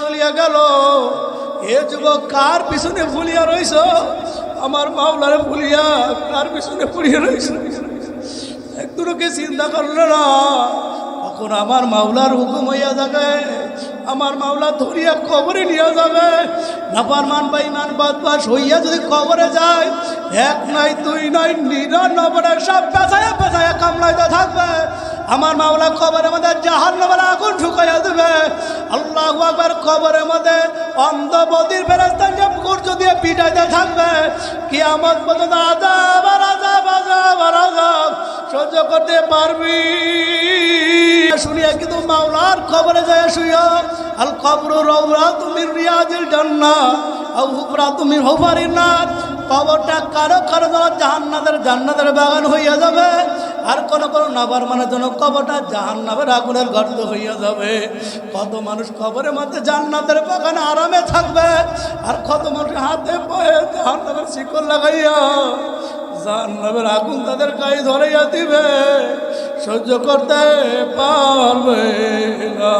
চলিয়া গেল। এ যুবক কার পিছনে ভুলিয়া রইছ? আমার মাওলারে ভুলিয়া কার পিছনে ভুলিয়া রইছ? একটুকে চিন্তা করলে না, তখন আমার মাওলার হুকুম হইয়া যাবে, আমার মাওলা ধরিয়া কবরে নিয়ে যাবে। নাফারমান বা ইমান বাদবাস হইয়া যদি কবরে যায়, এক নাই, দুই নাই নিরানব্বই সব পেঁচায়া পেঁচায়া কামলাইতে থাকবে। আমার মাওলা কবরের মধ্যে জাহান নামের আগুন ঢুকাইয়া দেবে। আল্লাহ আকবার কবরের মধ্যে অন্ধ বদির ফেরাস্তা সূর্য দিয়ে পিটাইতে থাকবে কি আমার পর্যন্ত আজাব আজাব আজাব আজাব সহ্য করতে পারবি। শুনিয়া কিন্তু মাওলার খবরে যায় শুইয়া আল কবর রৌরা তুমি রিয়াজিল জান্না আউ হুবরা তুমি নাথ কবরটা কারও কারও দ্বারা জাহান্নাদের জান্নাতের বাগান হইয়া যাবে। আর কোন কোনো নাবার মানে জন্য কবরটা জাহান্নামের আগুনের গর্ত হইয়া যাবে। কত মানুষ কবরের মধ্যে জান্নাতের বাগানে আরামে থাকবে। আর কত মানুষ হাতে পায়ে জাহান্নামের শিকল লাগাইয়া জাহান্নামের আগুন তাদের গায়ে ধরাইয়া দিবে। সহ্য করতে পারবে না।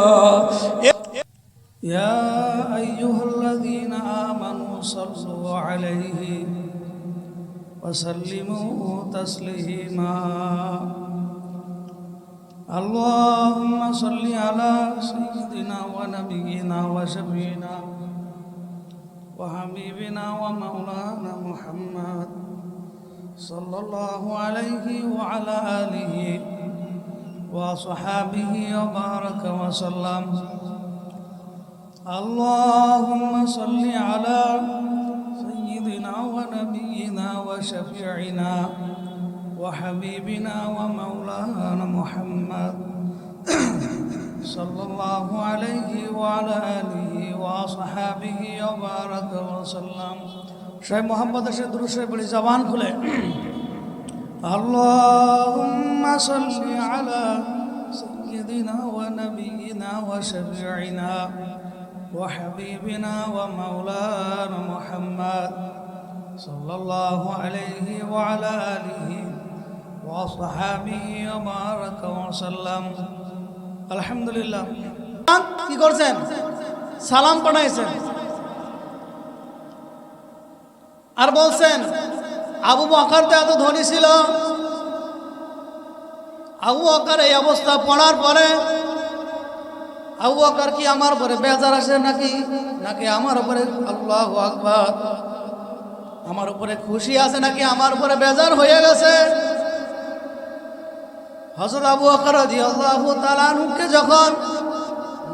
يا أيها الذين آمنوا صلوا عليه وسلموا تسليما. اللهم صل على سيدنا ونبينا وشفينا وحبيبنا ومولانا محمد صلى الله عليه وعلى آله وصحابه وبارك وسلم. اللهم صل على سيدنا ونبينا وشفيعنا وحبيبنا ومولانا محمد صلى الله عليه وعلى آله وصحابه وبارك وسلم. شيخ محمد أشهد رسول بلي زبان اللهم صل على سيدنا ونبينا وشفيعنا. وحبيبنا ومولانا محمد صلى الله عليه وعلى آله وصحابه وبارك وسلم الحمد لله কি করছেন সালাম পাঠাইছেন আর বলছেন আবু বকর তো এত ধনী ছিল আবু বকর এই অবস্থা পড়ার পরে আবু কি আমার উপরে বেজার আসে নাকি? নাকি আমার উপরে? আল্লাহ আকবার। আমার উপরে খুশি আছে নাকি? আমার উপরে বেজার হয়ে গেছে। হজরত আবু তাআলা আনহুকে যখন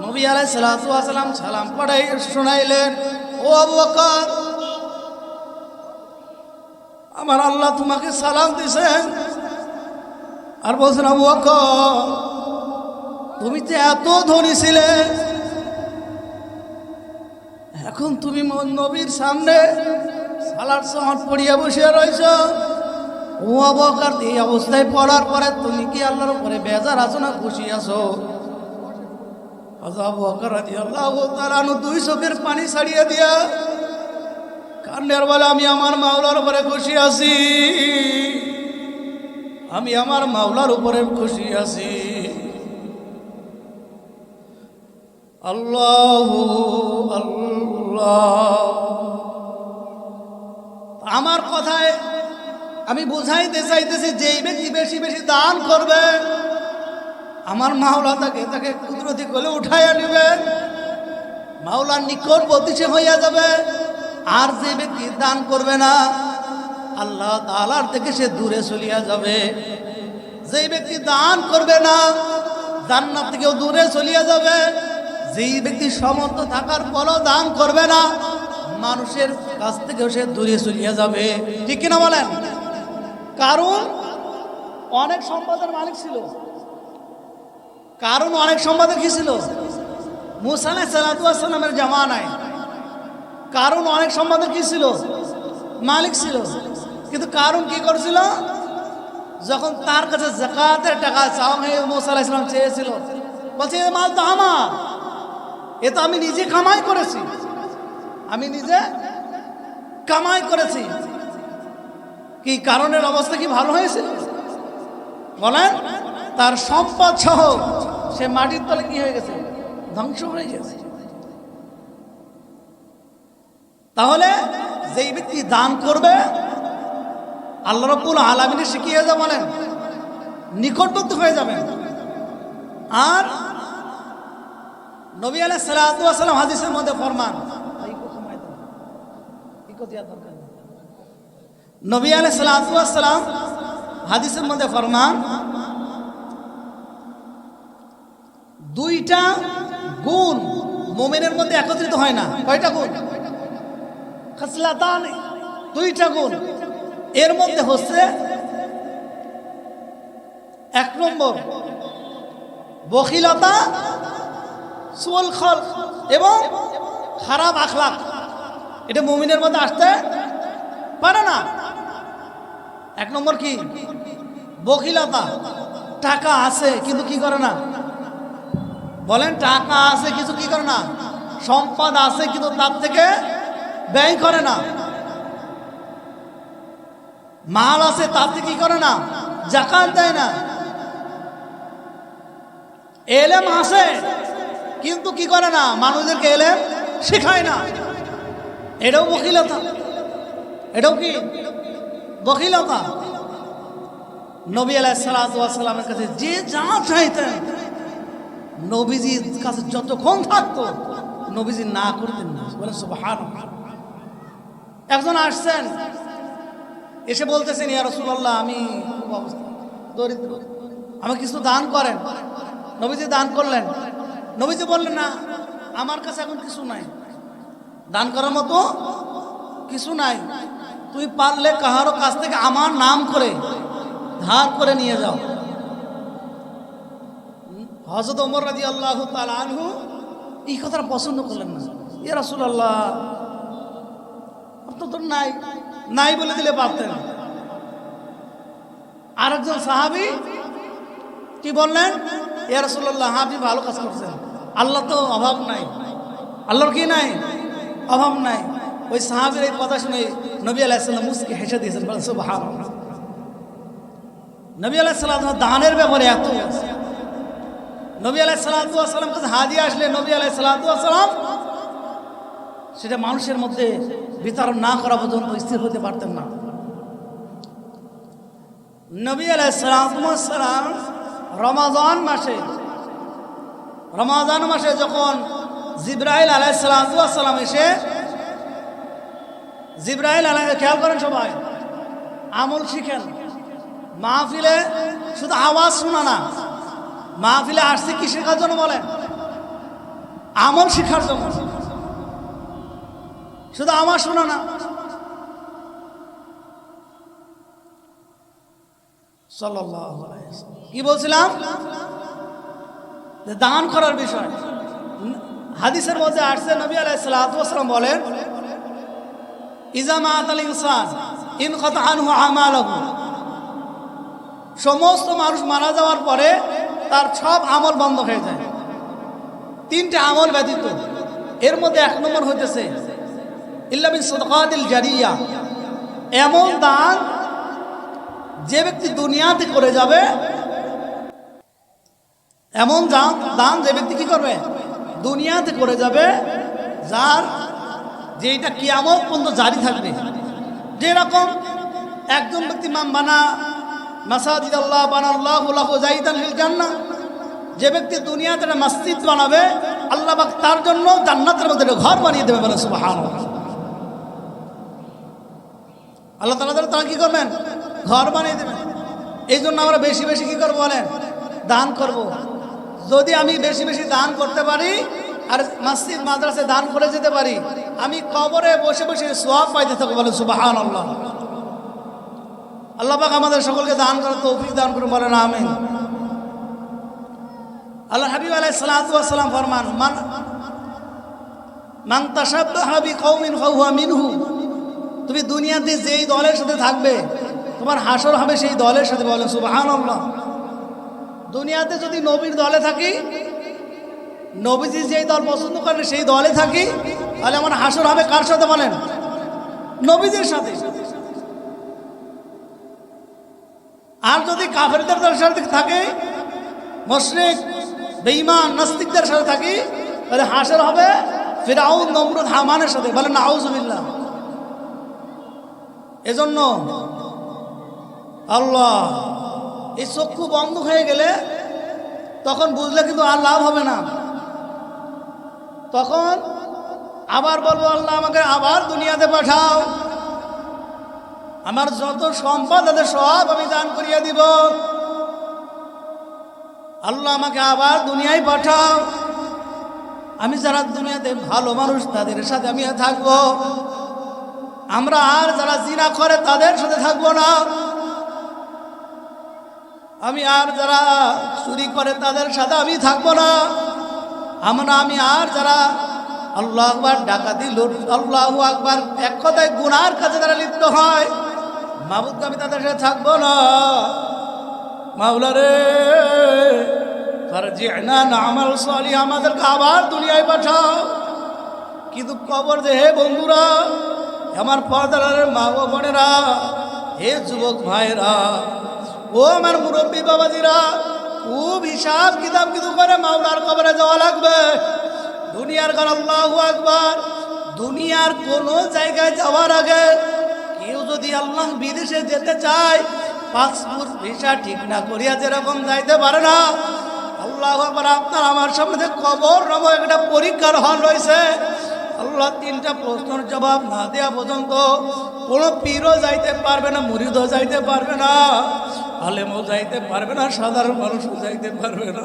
নবী ওয়াস সালাম সালাম পড়াই শোনাইলেন, ও আবু বকর, আমার আল্লাহ তোমাকে সালাম দিছেন আর বলছেন, আবু বকর তুমি যে এত ধনী ছিলে, এখন তুমি নবীর সামনে সালার সামার পড়িয়া বসে রয়েছ ও অবকার এই অবস্থায় পড়ার পরে তুমি কি আল্লাহর উপরে বেজার আছো না খুশি আছো দুই চোখের পানি ছাড়িয়ে দিয়া কান্ডের বলে, আমি আমার মাওলার উপরে খুশি আছি। আমি আমার মাওলার উপরে খুশি আছি। আল্লাহ আল্লাহ। আমার কথায় আমি বুঝাইতে চাইতেছি, যেই ব্যক্তি বেশি বেশি দান করবে, আমার মাওলা তাকে তাকে কুদরতি করে উঠাইয়া নেবেন মাওলার নিকট বতিছে হইয়া যাবে। আর যে ব্যক্তি দান করবে না, আল্লাহ তালার থেকে সে দূরে চলিয়া যাবে। যে ব্যক্তি দান করবে না, জান্নাত থেকেও দূরে চলিয়া যাবে। যেই ব্যক্তি সমর্থ থাকার পরও দান করবে না, মানুষের কাছ থেকে সে দূরে চলিয়ে যাবে। ঠিক কিনা বলেন? কারণ অনেক সম্পদের মালিক ছিল। কারণ অনেক সম্পদের কি ছিল? মুসালে সালাতামের জামানায়। কারণ অনেক সম্পদের কি ছিল? মালিক ছিল। কিন্তু কারণ কি করছিল? যখন তার কাছে জাকাতের টাকা চাওয়া মুসা ইসলাম চেয়েছিল, বলছে মাল তো আমার। এ তো আমি নিজে কামাই করেছি। আমি নিজে কামাই করেছি। কি কারণের অবস্থা কি ভালো হয়েছে? বলেন, তার সম্পদ সহ সে মাটির তলে কি হয়ে গেছে? ধ্বংস হয়ে গেছে। তাহলে যেই ব্যক্তি দান করবে, আল্লাহ রব্বুল আলমিনে শিখিয়ে যা বলেন, নিকটবর্তী হয়ে যাবেন। আর নবী আলাহ সালাম হাদিসের মধ্যে ফরমান। নবী আলাহ সালাম হাদিসের মধ্যে ফরমান, দুইটা গুণ মোমেনের মধ্যে একত্রিত হয় না। কয়টা গুণ? খাসলাতান, দুইটা গুণ। এর মধ্যে হচ্ছে এক নম্বর বখিলতা সুল খল এবং খারাপ আখলাক এটা মুমিনের মধ্যে আসতে পারে না। এক নম্বর কি? বকিলতা। টাকা আছে, কিন্তু কি করে না? বলেন, টাকা আছে কিছু কি করে না? সম্পদ আছে, কিন্তু তার থেকে ব্যয় করে না। মাল আছে, তার থেকে কি করে না? জাকাত দেয় না। এলেম আছে কিন্তু কি করে না? মানুষদেরকে এলেম শেখায় না। এটাও বকিলতা। এটাও কি? বকিলতা। নবী আলাইসালামের কাছে যে যা চাইতেন, নবীজির কাছে যতক্ষণ থাকতো, নবীজি না করতেন না। বলে একজন আসছেন, এসে বলতেছেন, ইয়া রসুল্লাহ আমি খুব অবস্থা, দরিদ্র। আমাকে কিছু দান করেন। নবীজি দান করলেন। নবীজি বললেন না আমার কাছে এখন কিছু নাই। দান করার মতো কিছু নাই। তুই পারলে কাহারও কাছ থেকে আমার নাম করে ধার করে নিয়ে যাও। হজরত ওমর রাজি আল্লাহ আনহু এই কথাটা পছন্দ করলেন না। ইয়া রাসূলুল্লাহ আপনার তো নাই নাই বলে দিলে পারতেন। আরেকজন সাহাবি কি বললেন রাসূলুল্লাহ হ্যাঁ, আপনি ভালো কাজ করছেন। আল্লাহ তো অভাব নাই। আল্লাহর কি নাই? অভাব নাই। ওই সাহাবির এই কথা শুনে নবী আলাইসাল্লাম মুসকে হেসে দিয়েছেন, বলেন, সুবহানাল্লাহ। নবী আলাইসাল্লাম দানের ব্যাপারে এত। নবী আলাই সালাতাম কাছে হাদিয়া আসলে নবী আলাই সালাতাম সেটা মানুষের মধ্যে বিতরণ না করা পর্যন্ত স্থির হতে পারতেন না। নবী আলাই সালাম রমাজান মাসে রমাজান মাসে যখন জিব্রাহিল আলাই সালাম এসে জিব্রাহিল আলাই খেয়াল করেন সবাই, আমল শিখেন। মাহফিলে শুধু আওয়াজ শোনা না, মাহফিলে আসছে কি শেখার জন্য বলেন? আমল শেখার জন্য। শুধু আমার শোনো না। কি বলছিলাম? দান করার বিষয়। হাদিসের মধ্যে আসছে, নবী আলাইসালাম বলেন ইজামা আতাল ইনসান, ইন সমস্ত মানুষ মারা যাওয়ার পরে তার সব আমল বন্ধ হয়ে যায়। তিনটে আমল ব্যতীত। এর মধ্যে এক নম্বর হইতেছে ইল্লাবিন সদকাদিল জারিয়া। এমন দান যে ব্যক্তি দুনিয়াতে করে যাবে এমন দান দান যে ব্যক্তি কি করবে? দুনিয়াতে করে যাবে, যার যে এটা কিয়ামত পর্যন্ত জারি থাকবে। যেরকম একজন ব্যক্তি মাম বানা মাসাজিদ আল্লাহ লিল যে ব্যক্তি দুনিয়াতে একটা মসজিদ বানাবে, আল্লাহ পাক তার জন্য জান্নাতের মধ্যে ঘর বানিয়ে দেবে বলে সুবহানাল্লাহ। আল্লাহ তালা তারা তারা কি করবেন? ঘর বানিয়ে দেবেন। এই জন্য আমরা বেশি বেশি কি করব বলেন? দান করব। যদি আমি বেশি বেশি দান করতে পারি আর মসজিদ মাদ্রাসে দান করে যেতে পারি, আমি কবরে বসে বসে সোয়াব পাইতে থাকব বলে সুবাহান আল্লাহ আল্লাহ পাক আমাদের সকলকে দান করার তৌফিক দান করুন, বলেন, আমিন। আল্লাহ হাবিব আলাই সালাম ফরমান, মান মান তাসাব্বাহা বিকৌমিন ফাহুয়া মিনহু। তুমি দুনিয়াতে যেই দলের সাথে থাকবে, তোমার হাসর হবে সেই দলের সাথে, বলেন, সুবহানাল্লাহ। দুনিয়াতে যদি নবীর দলে থাকি, নবীজি যেই দল পছন্দ করেন, সেই দলে থাকি, তাহলে আমার হাসর হবে কার সাথে বলেন? নবীজির সাথে। আর যদি কাফেরদের দলের সাথে থাকে, মশরিক, বেঈমান, নাস্তিকদের সাথে থাকি, তাহলে হাসর হবে ফেরাউন, নমরুদ, হামানের সাথে। বলে নাউজুবিল্লাহ। এজন্য আল্লাহ এই চক্ষু বন্ধ হয়ে গেলে তখন বুঝলে কিন্তু আর লাভ হবে না। তখন আবার বলব, আল্লাহ আমাকে আবার দুনিয়াতে পাঠাও। আমার যত সম্পদ আছে সব আমি দান করিয়া দিব। আল্লাহ আমাকে আবার দুনিয়ায় পাঠাও। আমি যারা দুনিয়াতে ভালো মানুষ, তাদের সাথে আমি থাকব। আমরা আর যারা জিনা করে, তাদের সাথে থাকব না। আমি আর যারা চুরি করে তাদের সাথে আমি থাকব না। আমরা আমি আর যারা আল্লাহ আকবার ডাকাতি লুট আল্লাহ আকবার এক কথায় গুনার কাছে তারা লিপ্ত হয় মাহবুদকে আমি তাদের সাথে থাকব না। মাওলা রে আমাদেরকে আবার দুনিয়ায় পাঠাও। কিন্তু কবর যে হে বন্ধুরা, আমার পর্দারের মা বোনেরা, হে যুবক ভাইরা ও আমার মুরব্বী বাবাজিরা, খুব হিসাব কিতাব কিন্তু করে মাওলার কবরে যাওয়া লাগবে। দুনিয়ার ঘর আল্লাহু আকবার। দুনিয়ার কোনো জায়গায় যাওয়ার আগে কেউ যদি আল্লাহ বিদেশে যেতে চায়, পাসপোর্ট ভিসা ঠিক না করিয়া যেরকম যাইতে পারে না। আল্লাহ আকবার, আপনার আমার সামনে কবর নামক একটা পরীক্ষার হল রয়েছে। আল্লাহ তিনটা প্রশ্নের জবাব না দেওয়া পর্যন্ত কোনো পীরও যাইতে পারবে না, মুরিদও যাইতে পারবে না। আলেমও যাইতে পারবে না, সাধারণ মানুষও যাইতে পারবে না।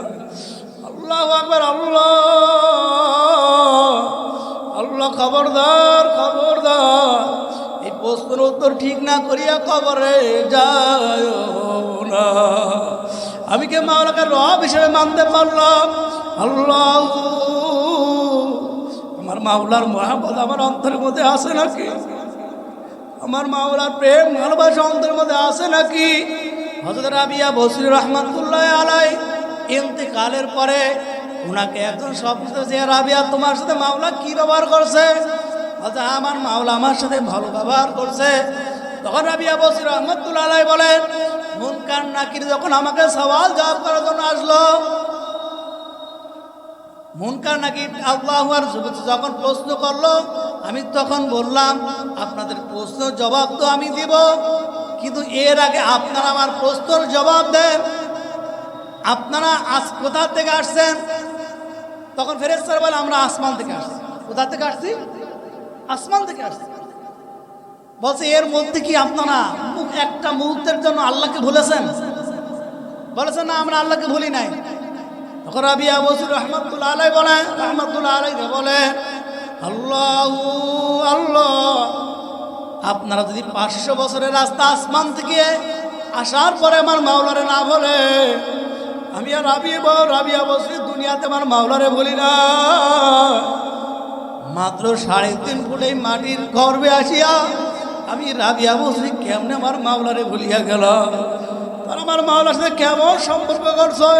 আল্লাহ আকবার, আল্লাহ। আল্লাহ খবরদার খবরদার। এই প্রশ্নের উত্তর ঠিক না করিয়া কবরে যায় না। আমি কে মাওলাকে রব হিসেবে মানতে পারলাম? আল্লাহ। আমার মাওলার মহাপদ আমার অন্তরের মধ্যে আছে নাকি? আমার মাওলার প্রেম, ভালোবাসা অন্তরের মধ্যে আছে নাকি? হজরত রাবিয়া বসির রহমাতুল্লাহ আলাই ইন্তেকালের পরে ওনাকে একজন স্বপ্ন যে রাবিয়া, তোমার সাথে মাওলা কি ব্যবহার করছে? বলছে, আমার মাওলা আমার সাথে ভালো ব্যবহার করছে। তখন রাবিয়া বসির রহমতুল্লাহ আলাই বলেন, মুনকার নাকির যখন আমাকে সওয়াল জবাব করার জন্য আসলো, মুনকার নাকি আল্লাহ যখন প্রশ্ন করল, আমি তখন বললাম, আপনাদের প্রশ্ন জবাব তো আমি দিব। কিন্তু এর আগে আপনারা আমার প্রশ্নের জবাব দেন। আপনারা আজ কোথা থেকে আসছেন? তখন ফেরেস্তার বলে, আমরা আসমান থেকে আসছি। কোথা থেকে আসছি? আসমান থেকে আসছি। বলছে, এর মধ্যে কি আপনারা একটা মুহূর্তের জন্য আল্লাহকে ভুলেছেন? বলেছেন না, আমরা আল্লাহকে ভুলি নাই। তখন রাবিয়া বসুর রহমতুল্লাহ আলাই বলে রহমতুল্লাহ আলাই বলে আল্লাহ আল্লাহ। আপনারা যদি পাঁচশো বছরের রাস্তা আসমান থেকে আসার পরে আমার মাওলারে না বলে, আমি আর রাবিয়া রাবিয়া বসরি দুনিয়াতে আমার মাওলারে বলি না। মাত্র সাড়ে তিন ফুট মাটির গর্বে আসিয়া আমি রাবিয়া বসরি কেমনে আমার মাওলারে ভুলিয়া গেল তার আমার মাওলার সাথে কেমন সম্পর্ক করছে?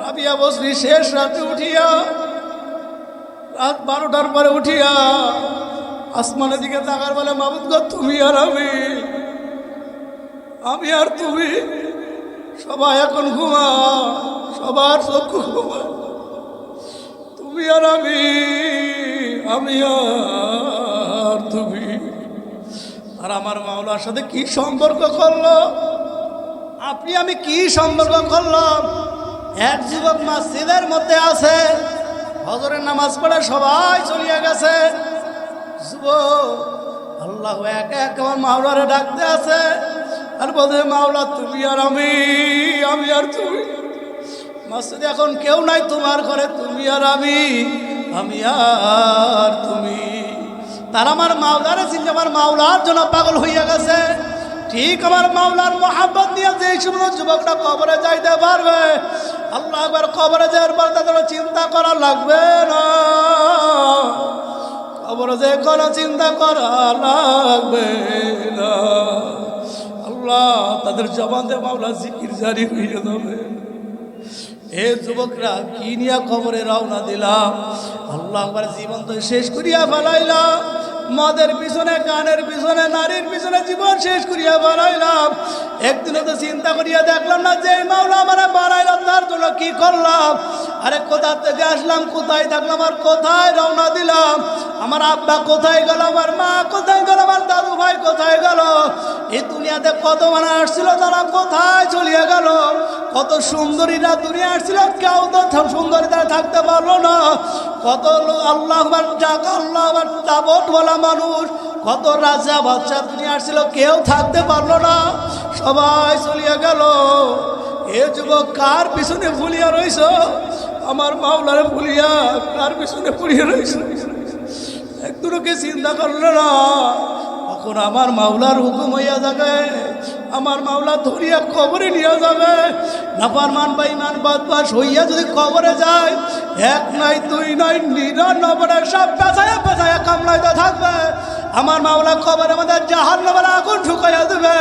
রাবিয়া বসরি শেষ রাতে উঠিয়া রাত বারোটার পরে উঠিয়া আসমানের দিকে তাকার বলে, মাবুদ গো, তুমি আর আমি আমি আর তুমি সবাই এখন ঘুমা সবার চক্ষু ঘুমা তুমি আর আমি আমি আর তুমি। আর আমার মাওলার সাথে কি সম্পর্ক করল? আপনি, আমি কি সম্পর্ক করলাম? এক যুবক মসজিদের মধ্যে আছে, হজরের নামাজ পড়ে সবাই চলিয়া গেছে। যুবক আল্লাহ একে এক আমার মাওলারে ডাকতে আছে। আর বলতে মাওলা, তুমি আর আমি আমি আর তুমি মসজিদে এখন কেউ নাই তোমার ঘরে, তুমি আর আমি আমি আর তুমি। তার আমার মাওলারে চিনতে আমার মাওলার জন্য পাগল হইয়া গেছে। ঠিক আমার মাওলার মোহাম্মত নিয়ে যে সমস্ত যুবকটা কবরে যাইতে পারবে, আল্লাহ একবার কবরে যাওয়ার পর তাদের চিন্তা করা লাগবে না। কবরে যে কোনো চিন্তা করা লাগবে না। আল্লাহ তাদের জবানতে মামলা জিকির জারি হয়ে যাবে। এ যুবকরা, কি নিয়া খবরে রওনা দিলাম? আল্লাহ আমার জীবন তো শেষ করিয়া ফেলাইলাম। মদের পিছনে, কানের পিছনে, নারীর পিছনে জীবন শেষ করিয়া বাড়াইলাম। একদিনও তো চিন্তা করিয়া দেখলাম না যে মাওলা আমার বাড়াইলাম তার জন্য কি করলাম? আরে কোথা থেকে আসলাম, কোথায় থাকলাম, আর কোথায় রওনা দিলাম? আমার আব্বা কোথায় গেল, আমার মা কোথায় গেল, আমার দাদু ভাই কোথায় গেল? এই দুনিয়াতে কত মানুষ আসছিল, তারা কোথায় চলিয়ে গেল? কত সুন্দরীরা দুনিয়া আসছিল, কেউ তো সুন্দরী তারা থাকতে পারল না। কত আল্লাহ যাক, আল্লাহ তাবট বলা মানুষ, কত রাজা বাচ্চা দুনিয়া আসছিল, কেউ থাকতে পারল না। সবাই চলিয়ে গেল। এ যুবক কার পিছনে ভুলিয়া রইছ? আমার মাওলারে ভুলিয়া কার পিছনে ভুলিয়া রইছ? একদুরকে চিন্তা করল না। তখন আমার মাওলার হুকুম হইয়া যাবে। আমার মাওলা ধরিয়া কবরে নিয়ে যাবে। নাফারমান বা ইমান বদমাস হইয়া যদি কবরে যায় এক নাই, দুই নাই নিরানব্বই সব পেঁচায়া পেঁচায়া কামলাইতে থাকবে। আমার মাওলা কবরের মধ্যে জাহান নামের আগুন ঢুকাইয়া দেবে।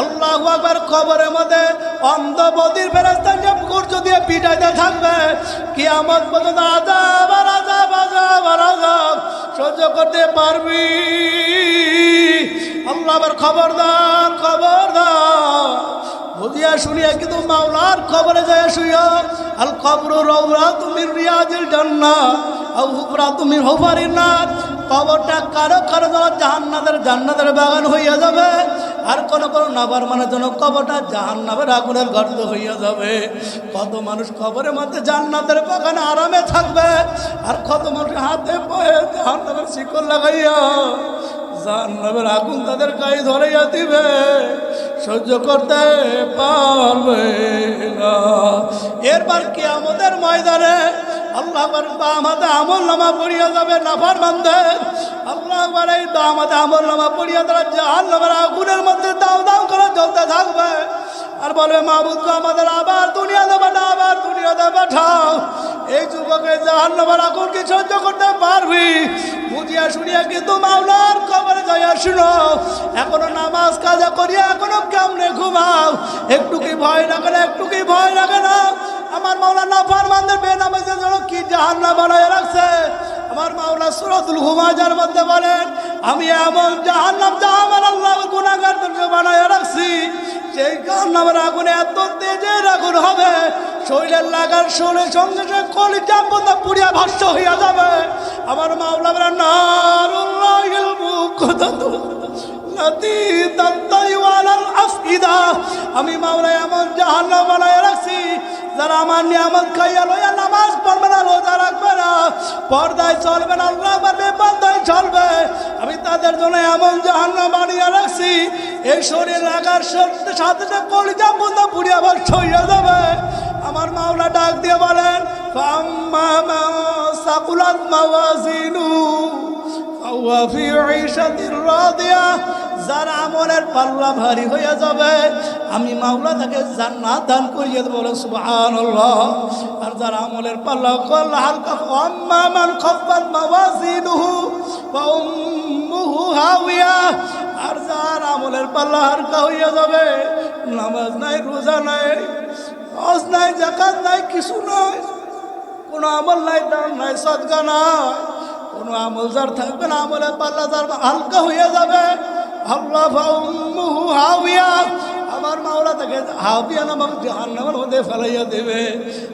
আল্লাহ একবার কবরের মধ্যে অন্ধ বদির ফেরাস্তান যে গুর্জ দিয়ে পিটাইতে থাকবে। কি আমার পর্যন্ত আজাব আর আজাব আজাব আর আজাব সহ্য করতে পারবি। আল্লাহ আবার খবরদার খবরদার। বুঝিয়া শুনিয়া কিন্তু মাওলার খবরে যায় শুইয়া, আল খবর রৌরা তুমি রিয়াজিল জান্না আউ হুবরা তুমি হুফারির নাথ কবরটা কারও কারও দ্বারা জাহান্নাদের জান্নাতের বাগান হইয়া যাবে, আর কোনো কোনো নাবার মানের জন্য কবরটা জাহান্নামের আগুনের গর্ত হইয়া যাবে। কত মানুষ কবরের মধ্যে জান্নাতের বাগানে আরামে থাকবে, আর কত মানুষ হাতে পায়ে জাহান্নামের শিকল লাগাইয়া জাহান্নামের আগুন তাদের গায়ে ধরাইয়া দিবে। সহ্য করতে পারবে না। এরপর কি আমাদের ময়দানে আল্লাহ আমাদের আমল নামা পড়িয়া যাবে, নাফার বান্ধে আল্লাহ এই আমাদের আমল নামা পড়িয়া তারা জাহান নামের আগুনের মধ্যে দাও দাও করে জ্বলতে থাকবে। আর বলবে মাহবুদকে আমাদের আবার দুনিয়া দেবে না আবার দুনিয়া দেবে ঠাও এই যুবকের জাহান নামের আগুন কি সহ্য করতে পারবি বুঝিয়া শুনিয়া কিন্তু মাওলার খবরে যাইয়া শুনো। এখনও নামাজ কাজা করিয়া এখনও কেমনে ঘুমাও? একটু কি ভয় লাগে না, একটু কি ভয় লাগে না? আমার মাওলা না ফারমানদের বেনামাজের জন্য কি জাহান্না বানায় রাখছে? আমার মাওলা সুরতুল হুমাজার মধ্যে বলেন, আমি এমন জাহান্নাম জাহামান আল্লাহ গুণাগার বানায় রাখছি সেই জাহান্নামের আগুনে এত তেজের আগুন হবে, শরীরের লাগার শরীরের সঙ্গে সঙ্গে কলি চাম্পত পুড়িয়া ভস্য হইয়া যাবে। আমার মাওলা বলেন নারুল্লাহিল মুকদ্দাদু আমি মাওলা এমন জাহান্নাম বানায় রাখছি, যারা আমার নিয়ামত খাইয়া লইয়া নামাজ পড়বে না, রোজা রাখবে না, পর্দায় চলবে না পর্দায় চলবে। আমি তাদের জন্য এমন জাহান্নাম বানিয়ে রাখছি এই শরীর লাগার সাথে সাথে কলিজা বন্ধা পুড়িয়ে আবার ছইয়া যাবে। আমার মাওলা ডাক দিয়ে বলেন সাকুলাত মাওয়াজিনু, ফাহুয়া ফি ঈশাতির রাদিয়া যার আমলের পাল্লা ভারী হয়ে যাবে, আমি মাওলা তাকে জান্নাত দান করিয়ে দেবো বলে সুবহানাল্লাহ। আর যার আমলের পাল্লা কল্লা হালকা আম্মা মান খাফফাত মাওয়াজিনুহু ফা উম্মুহু হাওিয়া। আর যার আমলের পাল্লা হালকা হইয়া যাবে, নামাজ নাই, রোজা নাই, হজ নাই জাকাত নাই, কিছু নাই, কোনো আমল নাই, দান নাই, সদকা নাই, কোনো আমল যার থাকবে না, আমলের পাল্লা যার হালকা হইয়া যাবে হাওিয়া আমার মাওলা তাকে হাবিয়া নামক জাহান্নামের মধ্যে ফেলাইয়া দেবে।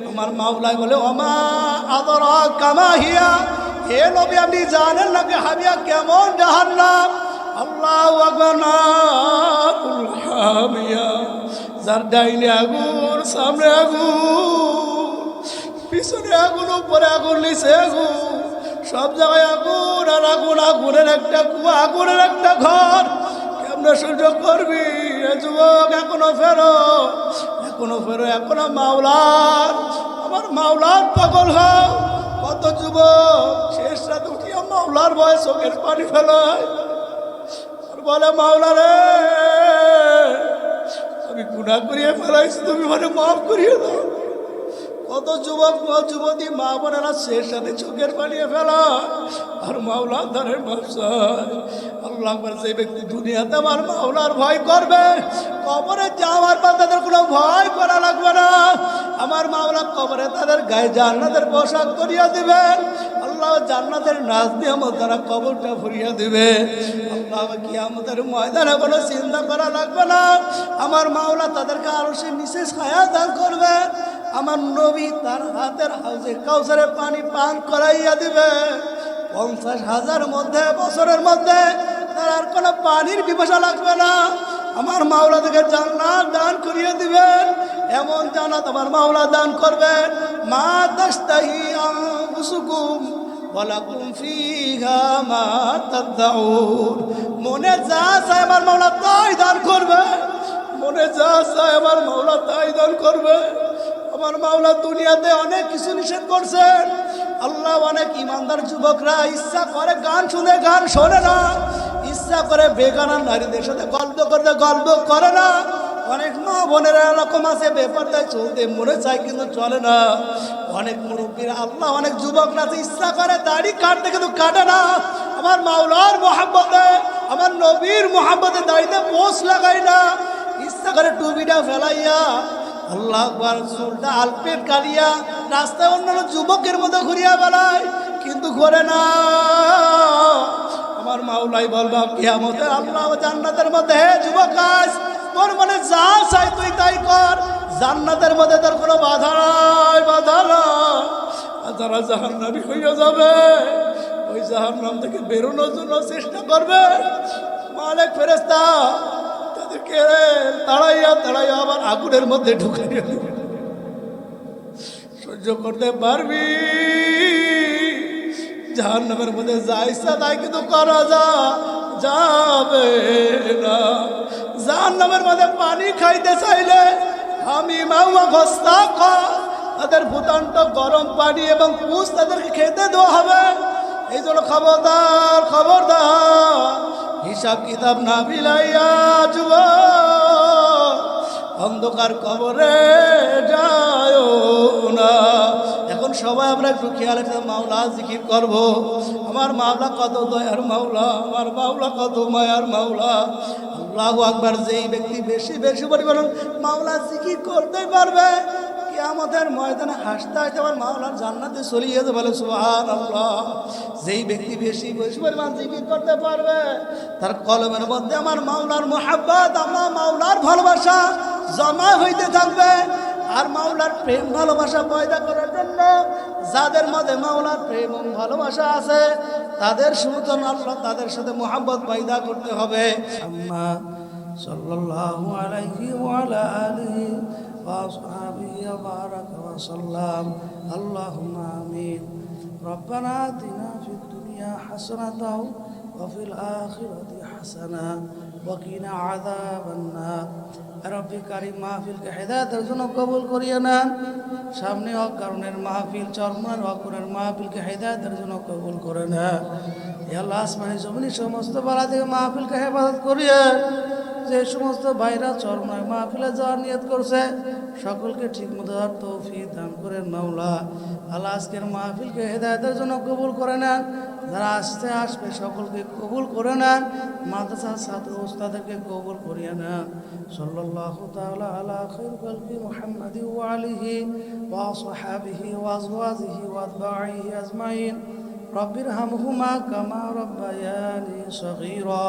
আমার মাওলাই বলে, ওমা আদর কামা হিয়া? হে নবী, আপনি জানেন নাকি হাবিয়া কেমন জাহান্নাম? আল্লাহ হাবিয়া যার ডাইনে আগুন, সামনে আগুন, পিছনে আগুন, উপরে আগুন, নিচে আগুন। সব জায়গায় আগুন আর আগুন, আগুনের একটা কুয়া, আগুনের একটা ঘর। কেমনে সুযোগ করবি যুবক? এখনও ফেরো এখনও ফেরো, এখনও মাওলার। আমার মাওলার পাগল হও। কত যুবক, শেষ রাত উঠিয়া মাওলার বয়স চোখের পানি ফেলায়। বলে মাওলা রে আমি গুণা করিয়া ফেলাইছি, তুমি মানে মাফ করিয়ে দাও। কত যুবক যুবতী মা বোনেরা শেষ সাথে চোখের পানিয়ে ফেলা। আর মাওলা ধরের ব্যবসায় আল্লাহ যে ব্যক্তি দুনিয়াতে আমার মাওলার ভয় করবে, কবরে যাওয়ার পর তাদের কোনো ভয় করা লাগবে না। আমার মাওলা কবরে তাদের গায়ে জান্নাতের পোশাক করিয়া দিবেন আল্লাহ জান্নাতের নাচ দিয়ে আমার তারা কবরটা ভরিয়ে দিবে। আল্লাহ কি আমাদের ময়দানে কোনো চিন্তা করা লাগবে না। আমার মাওলা তাদেরকে আরও সে নিচে ছায়া দান করবে। আমার নবী তার হাতের হাউজে কাউসারে পানি পান করাইয়া দিবে। পঞ্চাশ হাজার মধ্যে, বছরের মধ্যে তার আর কোনো পানির পিপাসা লাগবে না। আমার মাওলা থেকে জান্নাত দান করিয়ে দিবেন। এমন জান্নাত আমার মাওলা দান করবেন। মা তাস্তাহি আনফুসুকুম, ওয়ালাকুম ফিহা মা তাদউন। মনে যা চায় আমার মাওলা তাই দান করবে। মনে যা চায় আমার মাওলা তাই দান করবে। আমার মাওলা দুনিয়াতে অনেক কিছু নিষেধ করছেন। আল্লাহ অনেক ইমানদার যুবকরা ইচ্ছা করে গান শুনে গান শোনে না। ইচ্ছা করে বেগানা নারীদের সাথে গল্প করতে গল্প করে না। অনেক মা বোনের এরকম আছে ব্যাপারটাই চলতে মনে চায় কিন্তু চলে না। অনেক মুরব্বীরা, আল্লাহ অনেক যুবকরা ইচ্ছা করে দাড়ি কাটতে কিন্তু কাটে না। আমার মাওলার মোহাব্বতে, আমার নবীর মোহাব্বতে দাড়িতে পোষ লাগাই না। ইচ্ছা করে টুবিটা ফেলাইয়া আল্লাহ চুলটা আলপেট কালিয়া রাস্তায় অন্যান্য যুবকের মতো ঘুরিয়া বেড়ায়, কিন্তু ঘরে না। আমার মাওলাই বলবা কিয়ামতে আল্লাহ জান্নাতের মধ্যে, হে যুবক, আজ তোর মনে যা চাই তুই তাই কর। জান্নাতের মধ্যে তোর কোনো বাধা নাই, বাধা আর যারা জাহান্নামী হইয়া যাবে, ওই জাহান্নাম থেকে বেরোনোর জন্য চেষ্টা করবে। মালিক ফেরেস্তা তাড়াইয়া তাড়াইয়া আবার আগুনের মধ্যে দিবে। সহ্য করতে পারবি? জাহান নামের মধ্যে যা তাই কিন্তু করা যা, যাবে না। জাহান নামের মধ্যে পানি খাইতে চাইলে আমি মাউমা ঘস্তা খা। তাদের ভূতান্ত গরম পানি এবং পুষ তাদেরকে খেতে দেওয়া হবে। এই জন্য খবরদার খবরদার হিসাব কিতাব না বিলাইয়া যুব, অন্ধকার কবরে যায় না। এখন সবাই আমরা একটু খেয়াল রেখে মাওলা জিকির করব। আমার মাওলা কত দয়ার মাওলা, আমার মাওলা কত মায়ার মাওলা। আল্লাহ আকবার, যেই ব্যক্তি বেশি বেশি পরিমাণ মাওলা জিকির করতে পারবে আমাদের ময়দানে হাসতে হাসতে আমার মাওলার জান্নাতে চলিয়ে যেতে বলে সুহান আল্লাহ যেই ব্যক্তি বেশি বেশি পরিমাণ জিকির করতে পারবে, তার কলমের মধ্যে আমার মাওলার মোহাব্বত, আমার মাওলার ভালোবাসা জমা হইতে থাকবে। আর মাওলার প্রেম, ভালোবাসা পয়দা করার জন্য যাদের মধ্যে মাওলার প্রেম ভালোবাসা আছে, তাদের সুতন আল্লাহ, তাদের সাথে মোহাব্বত পয়দা করতে হবে। সাল্লাল্লাহু আলাইহি ওয়া আলা আলিহি وأصحابه وبارك وسلم اللهم آمين ربنا آتنا في الدنيا حسنة وفي الآخرة حسنة وقنا عذاب النار রব্বি কারিম মাহফিলকে হেদায়তের জন্য কবুল করিয়ে নেন সামনে অকারণের মাহফিল চরমার অকরণের মাহফিলকে হেদায়তের জন্য কবুল করে নেন এ আল্লাহ আসমানি জমিনি সমস্ত বালা থেকে মাহফিলকে হেফাজত করিয়ে যে সমস্ত ভাইরা চরমায় মাহফিলে যাওয়ার নিয়ত করছে, সকলকে ঠিকমতো আর তৌফি দান করেন মাওলা। আল্লাহ আজকের মাহফিলকে হেদায়তের জন্য কবুল করে নেন। যারা আসতে আসবে সকলকে কবুল করে নেন। মাদ্রাসার ছাত্র ওস্তাদেরকে কবুল করিয়ে নেন। সাল্লাহ তাআলা আলা খাইর কলবি মুহাম্মাদি ওয়া আলিহি ওয়া সাহাবিহি ওয়া আজওয়াজিহি ওয়া হামহুমা আজমাইন। রব্বিরহামহুমা কামা রব্বায়ানি সগীরা।